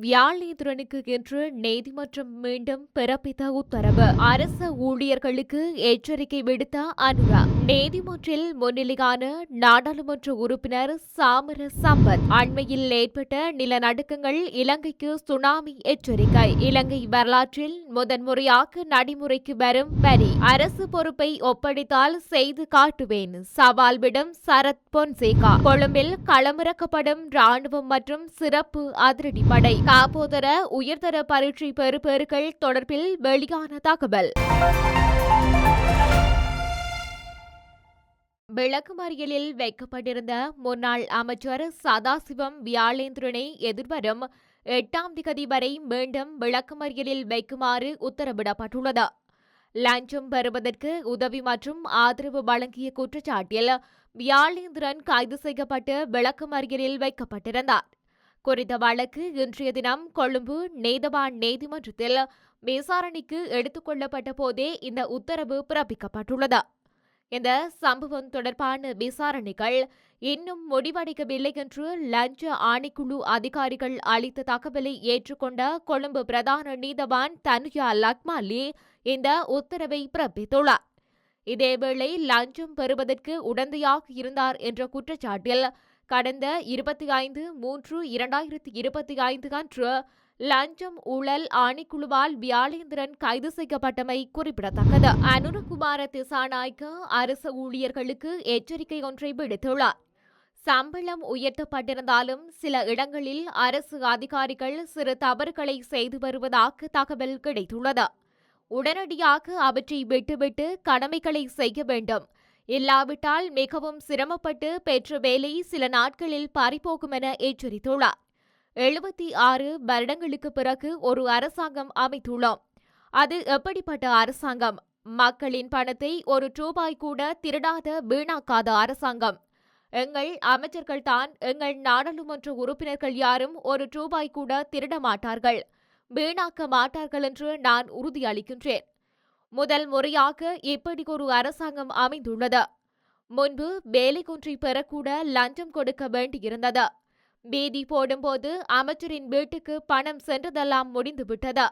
வியாழேந்திரனுக்கு இன்று நீதிமன்றம் மீண்டும் பிறப்பித்த உத்தரவு. அரசு ஊழியர்களுக்கு எச்சரிக்கை விடுத்த அனுரா. நீதிமன்றில் முன்னிலையான நாடாளுமன்ற உறுப்பினர் சாமர சம்பத். அண்மையில் ஏற்பட்ட நிலநடுக்கங்கள் இலங்கைக்கு சுனாமி எச்சரிக்கை. இலங்கை வரலாற்றில் முதன்முறையாக நடைமுறைக்கு வரும் வரி அரசு பொறுப்பை ஒப்படைத்தால் செய்து காட்டுவேன். சவால் விடும் சரத் பொன்சேகா. கொழும்பில் களமிறக்கப்படும் ராணுவம் மற்றும் சிறப்பு அதிரடிப்படை. காப்போதர உயர்தர பரீட்சை பெறுபேறுகள் தொடர்பில் வெளியான தகவல். விளக்குமறியலில் வைக்கப்பட்டிருந்த முன்னாள் அமைச்சர் சதாசிவம் வியாழேந்திரனை எதிர்வரும் எட்டாம் திகதி வரை மீண்டும் விளக்குமறியலில் வைக்குமாறு உத்தரவிடப்பட்டுள்ளது. லஞ்சம் பெறுவதற்கு உதவி மற்றும் ஆதரவு வழங்கிய குற்றச்சாட்டில் வியாழேந்திரன் கைது செய்யப்பட்டு விளக்குமறியலில் வைக்கப்பட்டிருந்தார். குறித்த வழக்கு இன்றைய தினம் கொழும்பு நீதவான் நீதிமன்றத்தில் விசாரணைக்கு எடுத்துக் கொள்ளப்பட்ட போதே இந்த உத்தரவு பிறப்பிக்கப்பட்டுள்ளது. இந்த சம்பவம் தொடர்பான விசாரணைகள் இன்னும் முடிவடைக்கவில்லை என்று லஞ்ச ஆணைக்குழு அதிகாரிகள் அளித்த தகவலை ஏற்றுக்கொண்ட கொழும்பு பிரதான நீதவான் தனுயா லக்மாலி இந்த உத்தரவை பிறப்பித்துள்ளார். இதேவேளை லஞ்சம் பெறுவதற்கு உடந்தையாக இருந்தார் என்ற குற்றச்சாட்டில் கடந்த இருபத்தி ஐந்து மூன்று இரண்டாயிரத்தி இருபத்தி ஐந்து அன்று லஞ்சம் ஊழல் ஆணைக்குழுவால் வியாழேந்திரன் கைது செய்யப்பட்டமை குறிப்பிடத்தக்கது. அனுரகுமார திசாநாய்க்கு அரசு ஊழியர்களுக்கு எச்சரிக்கை ஒன்றை விடுத்துள்ளார். சம்பளம் உயர்த்தப்பட்டிருந்தாலும் சில இடங்களில் அரசு அதிகாரிகள் சிறு தவறுகளை செய்து வருவதாக தகவல் கிடைத்துள்ளது. உடனடியாக அவற்றை விட்டுவிட்டு கடமைகளை செய்ய வேண்டும். இல்லாவிட்டால் மிகவும் சிரமப்பட்டு பெற்ற வேலை சில நாட்களில் பறிபோகும் என எச்சரித்துள்ளார். எழுபத்தி ஆறு வருடங்களுக்கு பிறகு ஒரு அரசாங்கம் அமைத்துள்ளோம். அது எப்படிப்பட்ட அரசாங்கம்? மக்களின் பணத்தை ஒரு ரூபாய் கூட திருடாத வீணாக்காத அரசாங்கம். எங்கள் அமைச்சர்கள் தான் எங்கள் நாடாளுமன்ற உறுப்பினர்கள் யாரும் ஒரு ரூபாய் கூட திருட மாட்டார்கள். வீணாக்க மாட்டார்கள் என்று நான் உறுதியளிக்கின்றேன். முதல் முறையாக இப்படி ஒரு அரசாங்கம் அமைந்துள்ளது. முன்பு வேலை குன்றி பெறக்கூட லஞ்சம் கொடுக்க வேண்டியிருந்தது. பீதி போடும்போது அமைச்சரின் வீட்டுக்கு பணம் சென்றதெல்லாம் முடிந்துவிட்டது.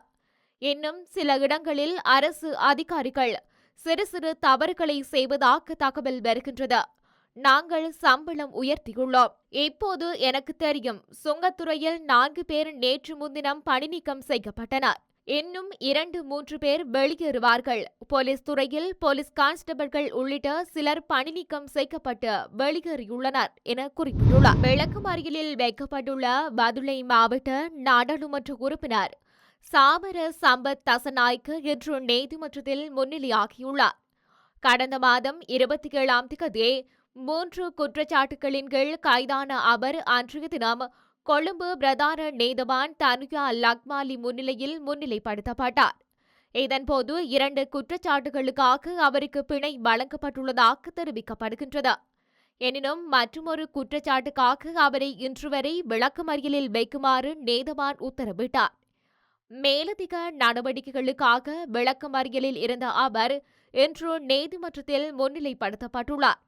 இன்னும் சில இடங்களில் அரசு அதிகாரிகள் சிறு சிறு தவறுகளை செய்வதாக தகவல் வருகின்றது. நாங்கள் சம்பளம் உயர்த்தியுள்ளோம். இப்போது எனக்கு தெரியும் சுங்கத்துறையில் நான்கு பேர் நேற்று முன்தினம் பணி நீக்கம் செய்யப்பட்டனர். இன்னும் இரண்டு மூன்று பேர் வெளியேறுவார்கள். போலீஸ் துறையில் போலீஸ் கான்ஸ்டபிள்கள் உள்ளிட்ட சிலர் பணி நீக்கம் செய்யப்பட்டு வெளியேறியுள்ளனர் என குறிப்பிட்டுள்ளார். விளக்குமறியலில் வைக்கப்பட்டுள்ள பதுளை மாவட்ட நாடாளுமன்ற உறுப்பினர் சாமர சம்பத் தசநாய்க்கு இன்று நீதிமன்றத்தில் முன்னிலையாகியுள்ளார். கடந்த மாதம் இருபத்தி ஏழாம் திகதி மூன்று குற்றச்சாட்டுகளின் கீழ் கைதான அவர் அன்றைய தினம் கொழும்பு பிரதான நேதவான் தனுயா லக்மாலி முன்னிலையில் முன்னிலைப்படுத்தப்பட்டார். இதன்போது இரண்டு குற்றச்சாட்டுகளுக்காக அவருக்கு பிணை வழங்கப்பட்டுள்ளதாக தெரிவிக்கப்படுகின்றது. எனினும் மற்றொரு குற்றச்சாட்டுக்காக அவரை இன்று வரை விளக்கமறியலில் வைக்குமாறு நேதவான் உத்தரவிட்டார். மேலதிக நடவடிக்கைகளுக்காக விளக்கமறியலில் இருந்த அவர் இன்று நீதிமன்றத்தில் முன்னிலைப்படுத்தப்பட்டுள்ளார்.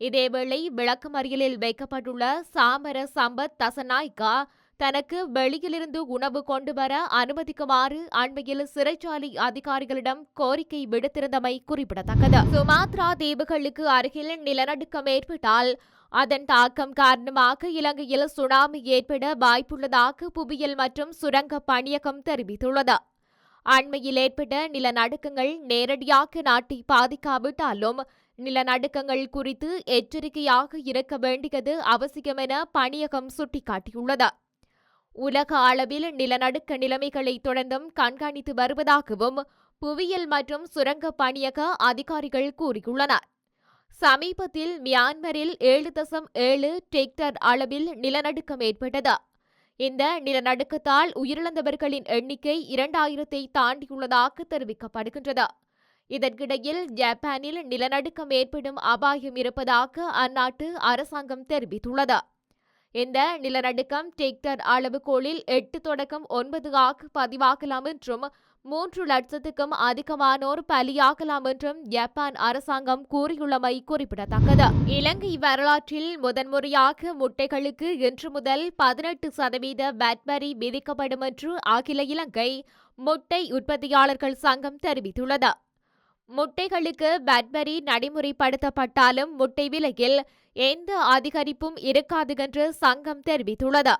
இதேவேளை விளக்கமறியலில் வைக்கப்பட்டுள்ள சாமர சம்பத் தசநாய்கா தனக்கு வெளியிலிருந்து உணவு கொண்டு வர அனுமதிக்குமாறு அண்மையில் சிறைச்சாலை அதிகாரிகளிடம் கோரிக்கை விடுத்திருந்தமை குறிப்பிடத்தக்கது. சுமாத்ரா தீவுகளுக்கு அருகில் நிலநடுக்கம் ஏற்பட்டால் அதன் தாக்கம் காரணமாக இலங்கையில் சுனாமி ஏற்பட வாய்ப்புள்ளதாக புவியியல் மற்றும் சுரங்க பணியகம் தெரிவித்துள்ளது. அண்மையில் ஏற்பட்ட நிலநடுக்கங்கள் நேரடியாக நாட்டை பாதிக்காவிட்டாலும் நிலநடுக்கங்கள் குறித்து எச்சரிக்கையாக இருக்க வேண்டியது அவசியம் என பணியகம் சுட்டிக்காட்டியுள்ளது. உலக அளவில் நிலநடுக்க நிலைமைகளை தொடர்ந்தும் கண்காணித்து வருவதாகவும் புவியியல் மற்றும் சுரங்க பணியக அதிகாரிகள் கூறியுள்ளனர். சமீபத்தில் மியான்மரில் ஏழு தசம் ஏழு டெக்டர் அளவில் நிலநடுக்கம் ஏற்பட்டது. இந்த நிலநடுக்கத்தால் உயிரிழந்தவர்களின் எண்ணிக்கை இரண்டாயிரத்தை தாண்டியுள்ளதாக தெரிவிக்கப்படுகின்றது. இதற்கிடையில் ஜப்பானில் நிலநடுக்கம் ஏற்படும் அபாயம் இருப்பதாக அந்நாட்டு அரசாங்கம் தெரிவித்துள்ளது. இந்த நிலநடுக்கம் டெக்டர் அளவுகோலில் எட்டு தொடக்கம் ஒன்பது ஆக பதிவாகலாம் என்றும் மூன்று லட்சத்துக்கும் அதிகமானோர் பலியாகலாம் என்றும் ஜப்பான் அரசாங்கம் கூறியுள்ளமை குறிப்பிடத்தக்கது. இலங்கை வரலாற்றில் முதன்முறையாக முட்டைகளுக்கு இன்று முதல் பதினெட்டு சதவீத VAT வரி விதிக்கப்படும் என்று அகில இலங்கை முட்டை உற்பத்தியாளர்கள் சங்கம் தெரிவித்துள்ளது. முட்டைகளுக்கு பேட்பரி நடைமுறைப்படுத்தப்பட்டாலும் முட்டை விலையில் எந்த அதிகரிப்பும் இருக்காது என்று சங்கம் தெரிவித்துள்ளது.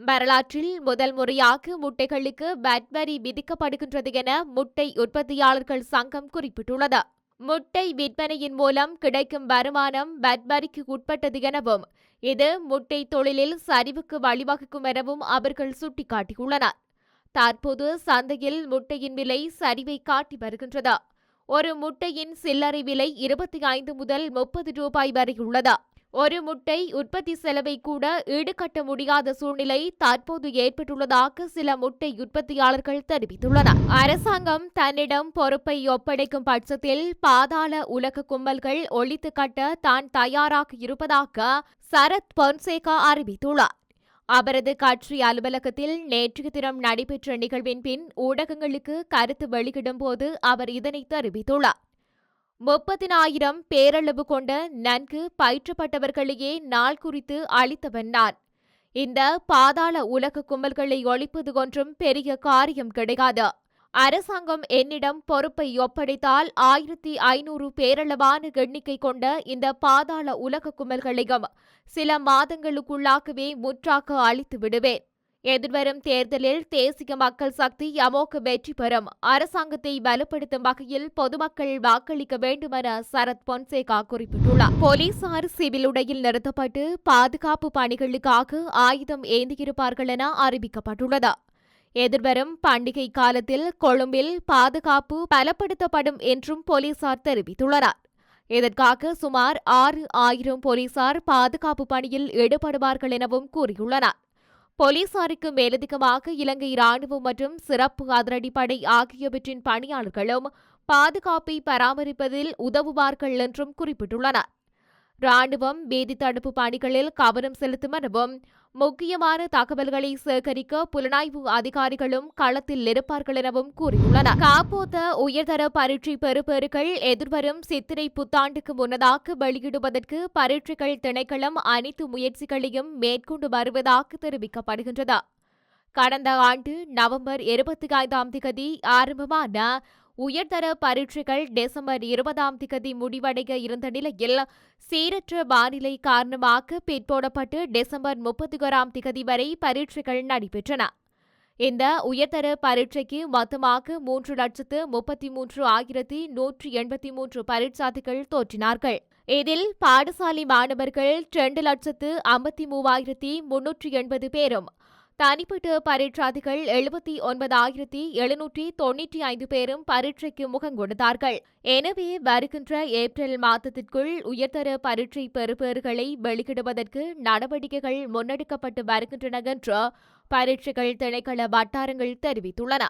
வரலாற்றில் முதல் முறையாக முட்டைகளுக்கு பேட்பரி விதிக்கப்படுகின்றது என முட்டை உற்பத்தியாளர்கள் சங்கம் குறிப்பிட்டுள்ளது. முட்டை விற்பனையின் மூலம் கிடைக்கும் வருமானம் பேட்பரிக்கு உட்பட்டது எனவும் இது முட்டை தொழிலில் சரிவுக்கு வழிவகுக்கும் எனவும் அவர்கள் சுட்டிக்காட்டியுள்ளனர். தற்போது சந்தையில் முட்டையின் விலை சரிவை காட்டி வருகின்றது. ஒரு முட்டையின் சில்லறை விலை இருபத்தி ஐந்து முதல் முப்பது ரூபாய் வரை உள்ளது? ஒரு முட்டை உற்பத்தி செலவை கூட ஈடுகட்ட முடியாத சூழ்நிலை தற்போது ஏற்பட்டுள்ளதாக சில முட்டை உற்பத்தியாளர்கள் தெரிவித்துள்ளனர். அரசாங்கம் தன்னிடம் பொறுப்பை ஒப்படைக்கும் பட்சத்தில் பாதாள உலக கும்பல்கள் ஒழித்து கட்ட தான் தயாராக இருப்பதாக சரத் பொன்சேகா அறிவித்துள்ளார். அவரது கட்சி அலுவலகத்தில் நேற்றைய தினம் நடைபெற்ற நிகழ்வின் பின் ஊடகங்களுக்கு கருத்து வெளியிடும் போது அவர் இதனை தெரிவித்துள்ளார். முப்பதினாயிரம் பேரளவு கொண்ட நன்கு பயிற்றப்பட்டவர்களையே நாள் குறித்து அளித்தவன் நான். இந்த பாதாள உலக கும்பல்களை ஒழிப்பது ஒன்றும் பெரிய காரியம் கிடையாது. அரசாங்கம் என்னிடம் பொறுப்பை ஒப்படைத்தால் ஆயிரத்தி ஐநூறு பேரளவான எண்ணிக்கை கொண்ட இந்த பாதாள உலக குமல்களையும் சில மாதங்களுக்குள்ளாகவே முற்றாக அழித்து விடுவேன். எதிர்வரும் தேர்தலில் தேசிய மக்கள் சக்தி அமோக வெற்றி பெறும். அரசாங்கத்தை வலுப்படுத்தும் வகையில் பொதுமக்கள் வாக்களிக்க வேண்டும் என சரத் பொன்சேகா குறிப்பிட்டுள்ளார். போலீசார் சிவில் உடையில் நிறுத்தப்பட்டு பாதுகாப்பு பணிகளுக்காக ஆயுதம் ஏந்தியிருப்பார்கள் என அறிவிக்கப்பட்டுள்ளது. எதிர்வரும் பண்டிகை காலத்தில் கொழும்பில் பாதுகாப்பு பலப்படுத்தப்படும் என்றும் போலீசார் தெரிவித்துள்ளனர். இதற்காக சுமார் ஆறு ஆயிரம் போலீசார் பாதுகாப்பு பணியில் ஈடுபடுவார்கள் எனவும் கூறியுள்ளனர். போலீசாருக்கு மேலதிகமாக இலங்கை ராணுவம் மற்றும் சிறப்பு அதிரடிப்படை ஆகியவற்றின் பணியாளர்களும் பாதுகாப்பை பராமரிப்பதில் உதவுவார்கள் என்றும் குறிப்பிட்டுள்ளனர். ராணுவம் பேதி தடுப்பு பணிகளில் கவனம் செலுத்தும் எனவும் முக்கியமான தகவல்களை சேகரிக்க புலனாய்வு அதிகாரிகளும் களத்தில் இருப்பார்கள் எனவும் கூறியுள்ளனர். காப்போத்த உயர்தர பரீட்சை பெறுபேறுகள் எதிர்வரும் சித்திரை புத்தாண்டுக்கு முன்னதாக வெளியிடுவதற்கு பரீட்சைகள் திணைக்களம் அனைத்து முயற்சிகளையும் மேற்கொண்டு வருவதாக தெரிவிக்கப்படுகின்றது. கடந்த ஆண்டு நவம்பர் இருபத்தி ஐந்தாம் திகதி ஆரம்பமான உயர்தர பரீட்சைகள் டிசம்பர் இருபதாம் திகதி முடிவடைய இருந்த நிலையில் சீரற்ற வானிலை காரணமாக பிற்போடப்பட்டு டிசம்பர் முப்பத்தி ஓராம் திகதி வரை பரீட்சைகள் நடைபெற்றன. இந்த உயர்தர பரீட்சைக்கு மொத்தமாக மூன்று லட்சத்து முப்பத்தி மூன்று ஆயிரத்தி நூற்றி எண்பத்தி மூன்று பரீட்சார்த்திகள் தோற்றினார்கள். இதில் பாடசாலை மாணவர்கள் இரண்டு லட்சத்து ஐம்பத்தி மூவாயிரத்தி முன்னூற்றி எண்பது பேரும் தனிப்பட்ட பரீட்சாதிகள் எழுபத்தி ஒன்பதாயிரத்தி எழுநூற்றி தொன்னூற்றி ஐந்து பேரும் பரீட்சைக்கு முகங்கொடுத்தார்கள் எனவே வருகின்ற ஏப்ரல் மாதத்திற்குள் உயர்தர பரீட்சை பெறுபேறுகளை வெளியிடுவதற்கு நடவடிக்கைகள் முன்னெடுக்கப்பட்டு வருகின்றன என்று பரீட்சைகள் திணைக்கள வட்டாரங்கள் தெரிவித்துள்ளன.